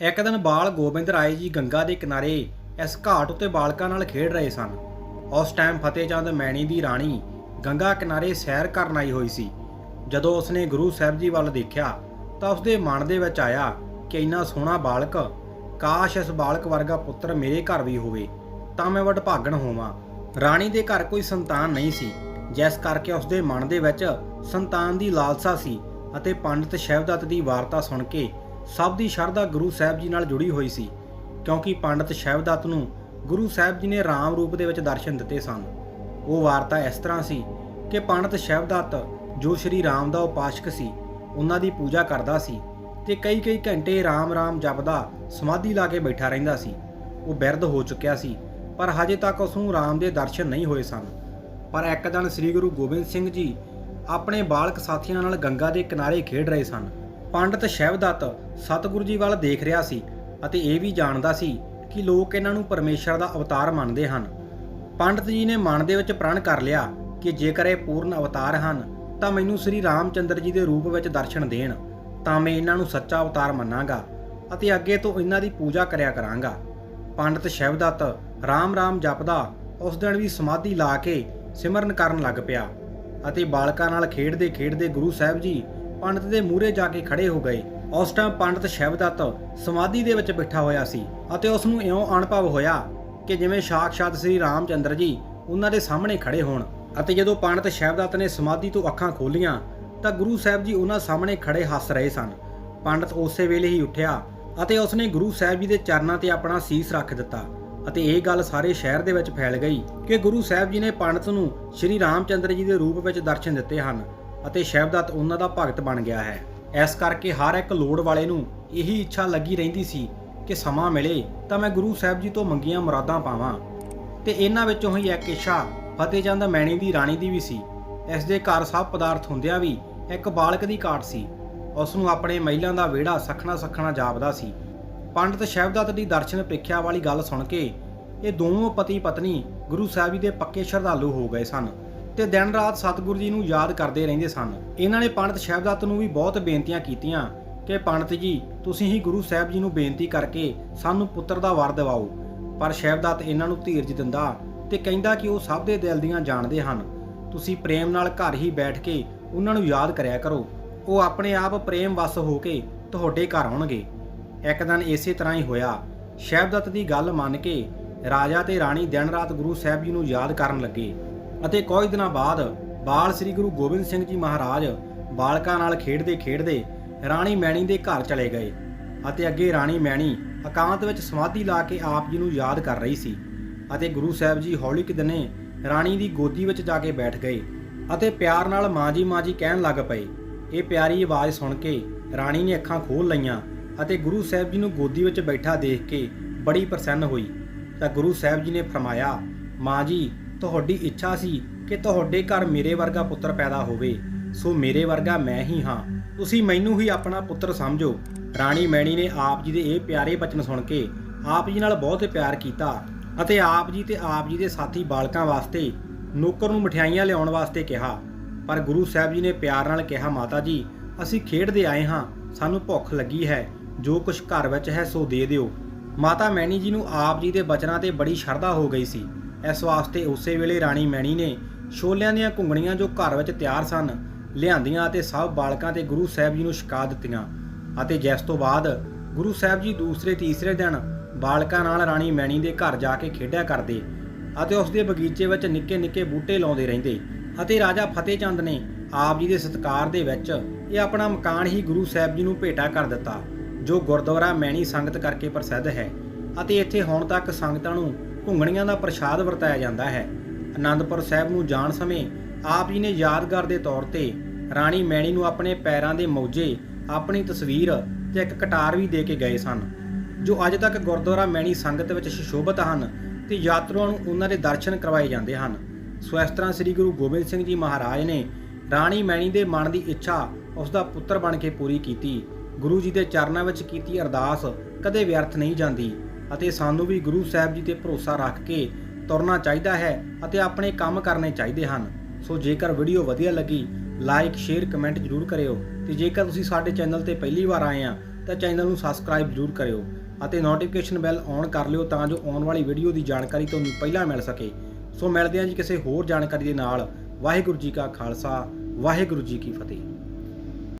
ਇੱਕ ਦਿਨ ਬਾਲ ਗੋਬਿੰਦ ਰਾਏ ਜੀ ਗੰਗਾ ਦੇ ਕਿਨਾਰੇ ਇਸ ਘਾਟ ਉੱਤੇ ਬਾਲਕਾਂ ਨਾਲ ਖੇਡ ਰਹੇ ਸਨ। ਉਸ ਟਾਈਮ ਫਤਿਹ ਚੰਦ ਮੈਣੀ ਦੀ ਰਾਣੀ ਗੰਗਾ ਕਿਨਾਰੇ ਸੈਰ ਕਰਨ ਆਈ ਹੋਈ ਸੀ। ਜਦੋਂ ਉਸਨੇ ਗੁਰੂ ਸਾਹਿਬ ਜੀ ਵੱਲ ਦੇਖਿਆ, ਤਾਂ ਉਸਦੇ ਮਨ ਦੇ ਵਿੱਚ ਆਇਆ ਕਿ ਇੰਨਾ ਸੋਹਣਾ ਬਾਲਕ, ਕਾਸ਼ ਇਸ ਬਾਲਕ ਵਰਗਾ ਪੁੱਤਰ ਮੇਰੇ ਘਰ ਵੀ ਹੋਵੇ, ਤਾਂ ਮੈਂ ਵਡਭਾਗਣ ਹੋਵਾਂ। ਰਾਣੀ ਦੇ ਘਰ ਕੋਈ ਸੰਤਾਨ ਨਹੀਂ ਸੀ, ਜਿਸ ਕਰਕੇ ਉਸਦੇ ਮਨ ਦੇ ਵਿੱਚ ਸੰਤਾਨ ਦੀ ਲਾਲਸਾ ਸੀ ਅਤੇ ਪੰਡਿਤ ਸ਼ਹਿਬਦੱਤ ਦੀ ਵਾਰਤਾ ਸੁਣ ਕੇ ਸਭ ਦੀ ਸ਼ਰਧਾ ਗੁਰੂ ਸਾਹਿਬ ਜੀ ਨਾਲ ਜੁੜੀ ਹੋਈ ਸੀ, ਕਿਉਂਕਿ ਪੰਡਿਤ ਸ਼ਹਿਬਦੱਤ ਨੂੰ ਗੁਰੂ ਸਾਹਿਬ ਜੀ ਨੇ ਰਾਮ ਰੂਪ ਦੇ ਵਿੱਚ ਦਰਸ਼ਨ ਦਿੱਤੇ ਸਨ। ਉਹ ਵਾਰਤਾ ਇਸ ਤਰ੍ਹਾਂ ਸੀ ਕਿ ਪੰਡਿਤ ਸ਼ਹਿਬਦੱਤ ਜੋ ਸ਼੍ਰੀ ਰਾਮ ਦਾ ਉਪਾਸ਼ਕ ਸੀ, ਉਹਨਾਂ ਦੀ ਪੂਜਾ ਕਰਦਾ ਸੀ ਤੇ ਕਈ ਕਈ ਘੰਟੇ ਰਾਮ ਰਾਮ ਜਪਦਾ ਸਮਾਧੀ ਲਾ ਕੇ ਬੈਠਾ ਰਹਿੰਦਾ ਸੀ। ਉਹ ਬਿਰਧ ਹੋ ਚੁੱਕਿਆ ਸੀ, ਪਰ ਹਜੇ ਤੱਕ ਉਸ ਨੂੰ ਰਾਮ ਦੇ ਦਰਸ਼ਨ ਨਹੀਂ ਹੋਏ ਸਨ। ਪਰ ਇੱਕ ਦਿਨ ਸ੍ਰੀ ਗੁਰੂ ਗੋਬਿੰਦ ਸਿੰਘ ਜੀ ਆਪਣੇ ਬਾਲਕ ਸਾਥੀਆਂ ਨਾਲ ਗੰਗਾ ਦੇ ਕਿਨਾਰੇ ਖੇਡ ਰਹੇ ਸਨ। ਪੰਡਿਤ ਸ਼ਹਿਬਦੱਤ ਸਤਿਗੁਰੂ ਜੀ ਵੱਲ ਦੇਖ ਰਿਹਾ ਸੀ ਅਤੇ ਇਹ ਵੀ ਜਾਣਦਾ ਸੀ ਕਿ ਲੋਕ ਇਹਨਾਂ ਨੂੰ ਪਰਮੇਸ਼ਰ ਦਾ ਅਵਤਾਰ ਮੰਨਦੇ ਹਨ। ਪੰਡਿਤ ਜੀ ਨੇ ਮਨ ਦੇ ਵਿੱਚ ਪ੍ਰਣ ਕਰ ਲਿਆ ਕਿ ਜੇਕਰ ਇਹ ਪੂਰਨ ਅਵਤਾਰ ਹਨ, ਤਾਂ ਮੈਨੂੰ ਸ੍ਰੀ ਰਾਮਚੰਦਰ ਜੀ ਦੇ ਰੂਪ ਵਿੱਚ ਦਰਸ਼ਨ ਦੇਣ, ਤਾਂ ਮੈਂ ਇਹਨਾਂ ਨੂੰ ਸੱਚਾ ਅਵਤਾਰ ਮੰਨਾਂਗਾ ਅਤੇ ਅੱਗੇ ਤੋਂ ਇਹਨਾਂ ਦੀ ਪੂਜਾ ਕਰਿਆ ਕਰਾਂਗਾ। ਪੰਡਿਤ ਸ਼ਹਿਬਦੱਤ ਰਾਮ ਰਾਮ ਜਪਦਾ ਉਸ ਦਿਨ ਵੀ ਸਮਾਧੀ ਲਾ ਕੇ ਸਿਮਰਨ ਕਰਨ ਲੱਗ ਪਿਆ ਅਤੇ ਬਾਲਕਾਂ ਨਾਲ ਖੇਡਦੇ ਖੇਡਦੇ ਗੁਰੂ ਸਾਹਿਬ ਜੀ ਪੰਡਿਤ ਦੇ ਮੂਹਰੇ ਜਾ ਕੇ ਖੜੇ ਹੋ ਗਏ। ਉਸ ਟਾਈਮ ਪੰਡਿਤ ਸ਼ਹਿਬਦੱਤ ਸਮਾਧੀ ਦੇ ਵਿੱਚ ਬੈਠਾ ਹੋਇਆ ਸੀ ਅਤੇ ਉਸ ਨੂੰ ਇਉਂ ਅਨੁਭਵ ਹੋਇਆ ਕਿ ਜਿਵੇਂ ਸਾਖਸ਼ਾਤ ਸ੍ਰੀ ਰਾਮਚੰਦਰ ਜੀ ਉਹਨਾਂ ਦੇ ਸਾਹਮਣੇ ਖੜੇ ਹੋਣ ਅਤੇ ਜਦੋਂ ਪੰਡਿਤ ਸ਼ਹਿਬਦੱਤ ਨੇ ਸਮਾਧੀ ਤੋਂ ਅੱਖਾਂ ਖੋਲੀਆਂ ਤਾਂ ਗੁਰੂ ਸਾਹਿਬ ਜੀ ਉਹਨਾਂ ਸਾਹਮਣੇ ਖੜੇ ਹੱਸ ਰਹੇ ਸਨ। ਪੰਡਤ ਉਸੇ ਵੇਲੇ ਹੀ ਉੱਠਿਆ ਅਤੇ ਉਸਨੇ ਗੁਰੂ ਸਾਹਿਬ ਜੀ ਦੇ ਚਰਨਾਂ ਤੇ ਆਪਣਾ ਸੀਸ ਰੱਖ ਦਿੱਤਾ ਅਤੇ ਇਹ ਗੱਲ ਸਾਰੇ ਸ਼ਹਿਰ ਦੇ ਵਿੱਚ ਫੈਲ ਗਈ ਕਿ ਗੁਰੂ ਸਾਹਿਬ ਜੀ ਨੇ ਪੰਡਤ ਨੂੰ ਸ਼੍ਰੀ ਰਾਮਚੰਦਰ ਜੀ ਦੇ ਰੂਪ ਵਿੱਚ ਦਰਸ਼ਨ ਦਿੱਤੇ ਹਨ ਅਤੇ ਸ਼ਹਿਬਦੱਤ ਉਹਨਾਂ ਦਾ ਭਗਤ ਬਣ ਗਿਆ ਹੈ। ਇਸ ਕਰਕੇ ਹਰ ਇੱਕ ਲੋੜ ਵਾਲੇ ਨੂੰ ਇਹੀ ਇੱਛਾ ਲੱਗੀ ਰਹਿੰਦੀ ਸੀ ਕਿ ਸਮਾਂ ਮਿਲੇ ਤਾਂ ਮੈਂ ਗੁਰੂ ਸਾਹਿਬ ਜੀ ਤੋਂ ਮੰਗੀਆਂ ਮੁਰਾਦਾਂ ਪਾਵਾਂ। ਤੇ ਇਹਨਾਂ ਵਿੱਚੋਂ ਹੀ ਇੱਕ ਇੱਛਾ ਫਤਿਹਚੰਦ ਮੈਣੀ ਦੀ ਰਾਣੀ ਦੀ ਵੀ ਸੀ। ਇਸ ਦੇ ਘਰ ਸਭ ਪਦਾਰਥ ਹੁੰਦਿਆਂ ਵੀ ਇੱਕ ਬਾਲਕ ਦੀ ਘਾਟ ਸੀ। ਉਸ ਨੂੰ ਆਪਣੇ ਮਹਿਲਾਂ ਦਾ ਵਿਹੜਾ ਸਖਣਾ ਸਖਣਾ ਜਾਪਦਾ ਸੀ। ਪੰਡਿਤ ਸ਼ਹਿਬਦੱਤ ਦੀ ਦਰਸ਼ਨ ਪ੍ਰੀਖਿਆ ਵਾਲੀ ਗੱਲ ਸੁਣ ਕੇ ਇਹ ਦੋਵੇਂ ਪਤੀ ਪਤਨੀ ਗੁਰੂ ਸਾਹਿਬ ਜੀ ਦੇ ਪੱਕੇ ਸ਼ਰਧਾਲੂ ਹੋ ਗਏ ਸਨ। ਤੇ ਦਿਨ ਰਾਤ ਸਤਿਗੁਰੂ ਜੀ ਨੂੰ ਯਾਦ ਕਰਦੇ ਰਹਿੰਦੇ ਸਨ। ਇਹਨਾਂ ਨੇ ਪੰਡਤ ਸ਼ਹਿਬਦੱਤ ਨੂੰ ਵੀ ਬਹੁਤ ਬੇਨਤੀਆਂ ਕੀਤੀਆਂ ਕਿ, ਪੰਡਤ ਜੀ, ਤੁਸੀਂ ਹੀ ਗੁਰੂ ਸਾਹਿਬ ਜੀ ਨੂੰ ਬੇਨਤੀ ਕਰਕੇ ਸਾਨੂੰ ਪੁੱਤਰ ਦਾ ਵਰ ਦਿਵਾਓ। ਪਰ ਸ਼ਹਿਬਦੱਤ ਇਹਨਾਂ ਨੂੰ ਧੀਰਜ ਦਿੰਦਾ ਤੇ ਕਹਿੰਦਾ ਕਿ ਉਹ ਸਭ ਦੇ ਦਿਲ ਦੀਆਂ ਜਾਣਦੇ ਹਨ। ਤੁਸੀਂ ਪ੍ਰੇਮ ਨਾਲ ਘਰ ਹੀ ਬੈਠ ਕੇ ਉਹਨਾਂ ਨੂੰ ਯਾਦ ਕਰਿਆ ਕਰੋ। ਉਹ ਆਪਣੇ ਆਪ ਪ੍ਰੇਮ ਵਸ ਹੋ ਕੇ ਤੁਹਾਡੇ ਘਰ ਆਉਣਗੇ। ਇੱਕ ਦਿਨ ਇਸੇ ਤਰ੍ਹਾਂ ਹੀ ਹੋਇਆ। ਸ਼ਹਿਬਦੱਤ ਦੀ ਗੱਲ ਮੰਨ ਕੇ ਰਾਜਾ ਤੇ ਰਾਣੀ ਦਿਨ ਰਾਤ ਗੁਰੂ ਸਾਹਿਬ ਜੀ ਨੂੰ ਯਾਦ ਕਰਨ ਲੱਗੇ। ਅਤੇ ਕੁਝ ਦਿਨਾਂ ਬਾਅਦ ਬਾਲ ਸ੍ਰੀ ਗੁਰੂ ਗੋਬਿੰਦ ਸਿੰਘ ਜੀ ਮਹਾਰਾਜ ਬਾਲਕਾਂ ਨਾਲ ਖੇਡਦੇ ਖੇਡਦੇ ਰਾਣੀ ਮੈਣੀ ਦੇ ਘਰ ਚਲੇ ਗਏ ਅਤੇ ਅੱਗੇ ਰਾਣੀ ਮੈਣੀ ਇਕਾਂਤ ਵਿੱਚ ਸਮਾਧੀ ਲਾ ਕੇ ਆਪ ਜੀ ਨੂੰ ਯਾਦ ਕਰ ਰਹੀ ਸੀ ਅਤੇ ਗੁਰੂ ਸਾਹਿਬ ਜੀ ਹੌਲੀ ਕਿ ਦਿਨੇ ਰਾਣੀ ਦੀ ਗੋਦੀ ਵਿੱਚ ਜਾ ਕੇ ਬੈਠ ਗਏ ਅਤੇ ਪਿਆਰ ਨਾਲ ਮਾਂ ਜੀ ਮਾਂ ਜੀ ਕਹਿਣ ਲੱਗ ਪਏ। ਇਹ ਪਿਆਰੀ ਆਵਾਜ਼ ਸੁਣ ਕੇ ਰਾਣੀ ਨੇ ਅੱਖਾਂ ਖੋਲ ਲਈਆਂ ਅਤੇ ਗੁਰੂ ਸਾਹਿਬ ਜੀ ਨੂੰ ਗੋਦੀ ਵਿੱਚ ਬੈਠਾ ਦੇਖ ਕੇ ਬੜੀ ਪ੍ਰਸੰਨ ਹੋਈ। ਤਾਂ ਗੁਰੂ ਸਾਹਿਬ ਜੀ ਨੇ ਫਰਮਾਇਆ, ਮਾਂ ਜੀ ਤੁਹਾਡੀ ਇੱਛਾ ਸੀ ਕਿ ਤੁਹਾਡੇ ਘਰ ਮੇਰੇ ਵਰਗਾ ਪੁੱਤਰ ਪੈਦਾ ਹੋਵੇ। ਸੋ ਮੇਰੇ ਵਰਗਾ ਮੈਂ ਹੀ ਹਾਂ। ਤੁਸੀਂ ਮੈਨੂੰ ਹੀ ਆਪਣਾ ਪੁੱਤਰ ਸਮਝੋ। ਰਾਣੀ ਮੈਣੀ ਨੇ ਆਪ ਜੀ ਦੇ ਇਹ ਪਿਆਰੇ ਬਚਨ ਸੁਣ ਕੇ ਆਪ ਜੀ ਨਾਲ ਬਹੁਤ ਪਿਆਰ ਕੀਤਾ ਅਤੇ ਆਪ ਜੀ ਤੇ ਆਪ ਜੀ ਦੇ ਸਾਥੀ ਬਾਲਕਾਂ ਵਾਸਤੇ, ਨੌਕਰ ਨੂੰ ਮਠਿਆਈਆਂ ਲਿਆਉਣ ਵਾਸਤੇ ਕਿਹਾ। ਪਰ ਗੁਰੂ ਸਾਹਿਬ ਜੀ ਨੇ ਪਿਆਰ ਨਾਲ ਕਿਹਾ, ਮਾਤਾ ਜੀ, ਅਸੀਂ ਖੇਡਦੇ ਆਏ ਹਾਂ। ਸਾਨੂੰ ਭੁੱਖ ਲੱਗੀ ਹੈ। ਜੋ ਕੁਝ ਘਰ ਵਿੱਚ ਹੈ, ਸੋ ਦੇ ਦਿਓ। ਮਾਤਾ ਮੈਣੀ ਜੀ ਨੂੰ ਆਪ ਜੀ ਦੇ ਬਚਨਾਂ ਤੇ ਬੜੀ ਸ਼ਰਧਾ ਹੋ ਗਈ ਸੀ। ਇਸ ਵਾਸਤੇ ਉਸੇ ਵੇਲੇ ਰਾਣੀ ਮੈਣੀ ਨੇ ਛੋਲਿਆਂ ਦੀਆਂ ਘੁੰਗਣੀਆਂ ਜੋ ਘਰ ਵਿੱਚ ਤਿਆਰ ਸਨ, ਲਿਆਂਦੀਆਂ ਅਤੇ ਸਭ ਬਾਲਕਾਂ ਤੇ ਗੁਰੂ ਸਾਹਿਬ ਜੀ ਨੂੰ ਛਕਾ ਦਿੱਤੀਆਂ। ਅਤੇ ਜਿਸ ਤੋਂ ਬਾਅਦ ਗੁਰੂ ਸਾਹਿਬ ਜੀ ਦੂਸਰੇ ਤੀਸਰੇ ਦਿਨ ਬਾਲਕਾਂ ਨਾਲ ਰਾਣੀ ਮੈਣੀ ਦੇ ਘਰ ਜਾ ਕੇ ਖੇਡਿਆ ਕਰਦੇ ਅਤੇ ਉਸ ਦੇ ਬਗੀਚੇ ਵਿੱਚ ਨਿੱਕੇ ਨਿੱਕੇ ਬੂਟੇ ਲਾਉਂਦੇ ਰਹਿੰਦੇ। ਅਤੇ ਰਾਜਾ ਫਤਿਹ ਚੰਦ ਨੇ ਆਪ ਜੀ ਦੇ ਸਤਿਕਾਰ ਦੇ ਵਿੱਚ ਇਹ ਆਪਣਾ ਮਕਾਨ ਹੀ ਗੁਰੂ ਸਾਹਿਬ ਜੀ ਨੂੰ ਭੇਟਾ ਕਰ ਦਿੱਤਾ, ਜੋ ਗੁਰਦੁਆਰਾ ਮੈਣੀ ਸੰਗਤ ਕਰਕੇ ਪ੍ਰਸਿੱਧ ਹੈ। ਅਤੇ ਇੱਥੇ ਹੁਣ ਤੱਕ ਸੰਗਤਾਂ ਨੂੰ ਘੁੰਗਣੀਆਂ ਦਾ ਪ੍ਰਸ਼ਾਦ ਵਰਤਾਇਆ ਜਾਂਦਾ ਹੈ। ਆਨੰਦਪੁਰ ਸਾਹਿਬ ਨੂੰ ਜਾਣ ਸਮੇਂ ਆਪ ਜੀ ਨੇ ਯਾਦਗਾਰ ਦੇ ਤੌਰ ਤੇ ਰਾਣੀ ਮੈਣੀ ਨੂੰ ਆਪਣੇ ਪੈਰਾਂ ਦੇ ਮੌਜੇ ਆਪਣੀ ਤਸਵੀਰ ਤੇ ਇੱਕ ਕਟਾਰ ਵੀ ਦੇ ਕੇ ਗਏ ਸਨ, ਜੋ ਅੱਜ ਤੱਕ ਗੁਰਦੁਆਰਾ ਮੈਣੀ ਸੰਗਤ ਵਿੱਚ ਸੁਸ਼ੋਭਿਤ ਹਨ ਤੇ ਯਾਤਰੂਆਂ ਨੂੰ ਉਹਨਾਂ ਦੇ ਦਰਸ਼ਨ ਕਰਵਾਏ ਜਾਂਦੇ ਹਨ। ਸੋ ਇਸ ਤਰ੍ਹਾਂ ਸ੍ਰੀ ਗੁਰੂ ਗੋਬਿੰਦ ਸਿੰਘ ਜੀ ਮਹਾਰਾਜ ਨੇ ਰਾਣੀ ਮੈਣੀ ਦੇ ਮਨ ਦੀ ਇੱਛਾ ਉਸ ਦਾ ਪੁੱਤਰ ਬਣ ਕੇ ਪੂਰੀ ਕੀਤੀ। ਗੁਰੂ ਜੀ ਦੇ ਚਰਨਾਂ ਵਿੱਚ ਕੀਤੀ ਅਰਦਾਸ ਕਦੇ ਵਿਅਰਥ ਨਹੀਂ ਜਾਂਦੀ। ਅਤੇ ਸਾਨੂੰ ਵੀ ਗੁਰੂ ਸਾਹਿਬ ਜੀ ਤੇ ਭਰੋਸਾ ਰੱਖ ਕੇ ਤੁਰਨਾ ਚਾਹੀਦਾ ਹੈ ਅਤੇ ਆਪਣੇ ਕੰਮ ਕਰਨੇ ਚਾਹੀਦੇ ਹਨ। ਸੋ ਜੇਕਰ ਵੀਡੀਓ ਵਧੀਆ ਲੱਗੀ ਲਾਈਕ ਸ਼ੇਅਰ ਕਮੈਂਟ ਜ਼ਰੂਰ ਕਰਿਓ ਤੇ ਜੇਕਰ ਤੁਸੀਂ ਸਾਡੇ ਚੈਨਲ ਤੇ ਪਹਿਲੀ ਵਾਰ ਆਏ ਆ, ਤਾਂ ਚੈਨਲ ਨੂੰ ਸਬਸਕ੍ਰਾਈਬ ਜ਼ਰੂਰ ਕਰਿਓ ਅਤੇ ਨੋਟੀਫਿਕੇਸ਼ਨ ਬੈਲ ਔਨ ਕਰ ਲਿਓ ਤਾਂ ਜੋ ਆਉਣ ਵਾਲੀ ਵੀਡੀਓ ਦੀ ਜਾਣਕਾਰੀ ਤੁਹਾਨੂੰ ਪਹਿਲਾਂ ਮਿਲ ਸਕੇ। ਸੋ ਮਿਲਦੇ ਹਾਂ ਜੀ ਕਿਸੇ ਹੋਰ ਜਾਣਕਾਰੀ ਦੇ ਨਾਲ। ਵਾਹਿਗੁਰੂ ਜੀ ਕਾ ਖਾਲਸਾ, ਵਾਹਿਗੁਰੂ ਜੀ ਕੀ ਫਤਿਹ।